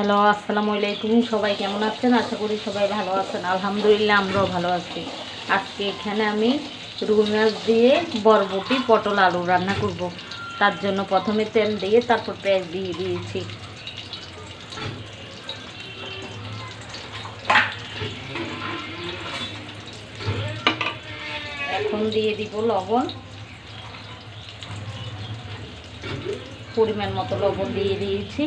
Hello, আসসালামু আলাইকুম। সবাই কেমন আছেন? আশা করি সবাই ভালো আছেন। আলহামদুলিল্লাহ, আমরাও ভালো আছি। আজকে এখানে আমি রুই মাছ দিয়ে বরবটি, পটল, আলু রান্না করব। তার জন্য প্রথমে তেল দিয়ে তারপর পেঁয়াজ দিয়ে দিয়েছি। এখন দিয়ে দিব লবণ। পরিমাণ মতো লবণ দিয়ে দিয়েছি।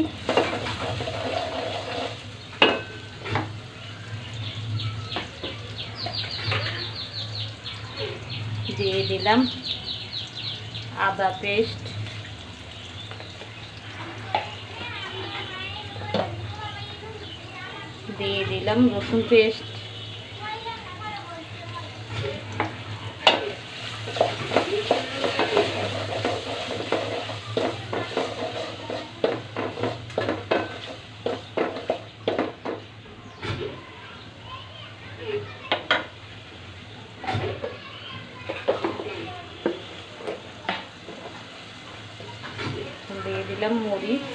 দিয়ে দিলাম আদা পেস্ট। দিয়ে দিলাম রসুন পেস্ট দিয়ে দিলাম মরিচ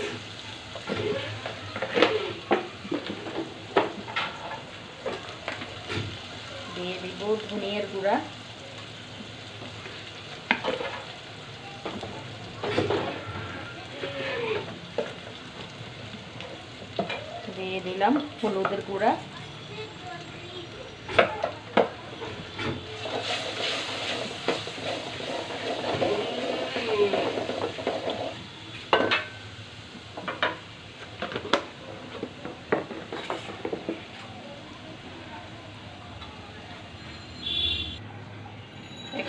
দিয়ে দিব ধনিয়ার গুঁড়া। দিয়ে দিলাম হলুদের গুঁড়া।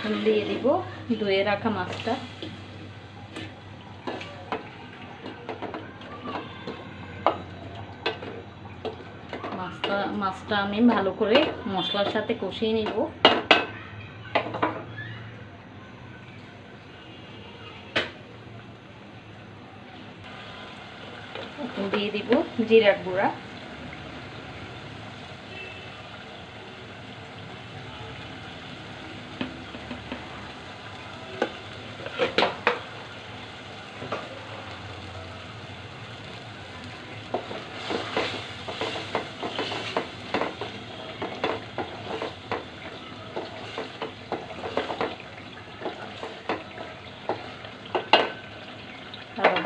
এখন দিয়ে দিব, ধুয়ে রাখা মাছটা। মাছটা মাছটা আমি ভালো করে মশলার সাথে কষিয়ে নিব। দিয়ে দিব জিরার গুঁড়া।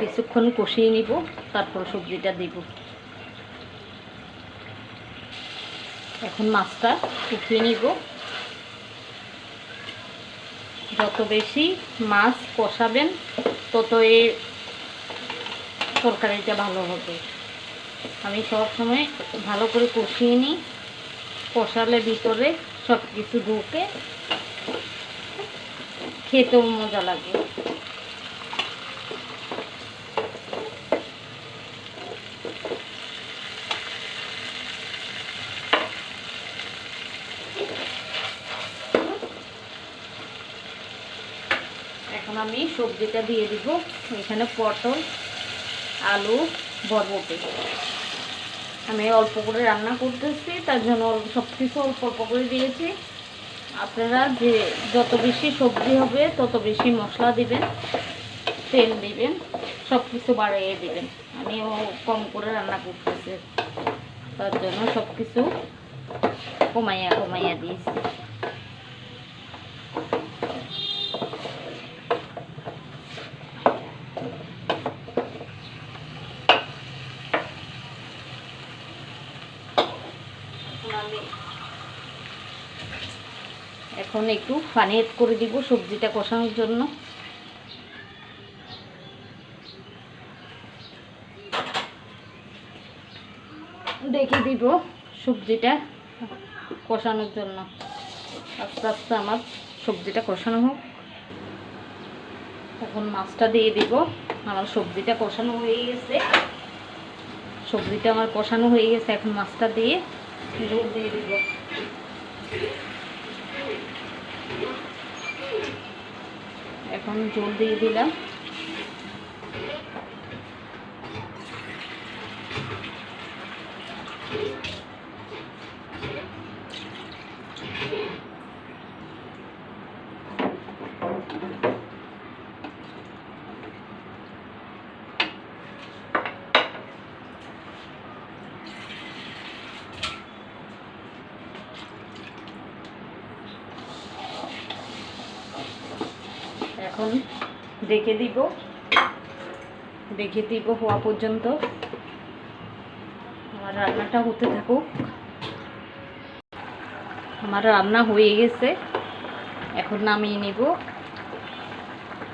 কিছুক্ষণ কষিয়ে নিব, তারপর সবজিটা দিব। এখন মাছটা উঠিয়ে নিব। যত বেশি মাছ কষাবেন, তত এই তরকারিটা ভালো হবে। আমি সব সময় ভালো করে কষিয়ে নিই। কষালে ভিতরে সব কিছু ঢুকে। খেতেও মজা লাগে। এখন আমি সবজিটা দিয়ে দিব। এখানে পটল, আলু, বরবটি। আমি অল্প করে রান্না করতেছি, তার জন্য সব কিছু অল্প অল্প করে দিয়েছি। আপনারা যে, যত বেশি সবজি হবে, তত বেশি মশলা দিবেন, তেল দিবেন সব কিছু বাড়িয়ে দিবেন। আমিও কম করে রান্না করতেছি, তার জন্য সব কিছু কমাইয়া কমাইয়া দিয়েছি। এখন একটু পানি এড করে দিব সবজিটা কষানোর জন্য। দেখে দিব সবজিটা কষানোর জন্য। আস্তে আস্তে আমার সবজিটা কষানো হোক। এখন মাছটা দিয়ে দিব। আমার সবজিটা কষানো হয়ে গেছে। সবজিটা আমার কষানো হয়ে গেছে। এখন মাছটা দিয়ে জল দিয়ে দিব এখন জল দিয়ে দিলাম। এখন ডেকে দিব। ডেকে দিব হওয়া পর্যন্ত। আমার রান্নাটা হতে থাকুক। আমার রান্না হয়ে গেছে। এখন নামিয়ে নিব।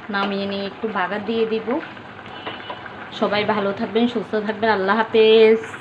নামিয়ে নিয়ে একটু বাগার দিয়ে দিব। সবাই ভালো থাকবেন, সুস্থ থাকবেন। আল্লাহ হাফেজ।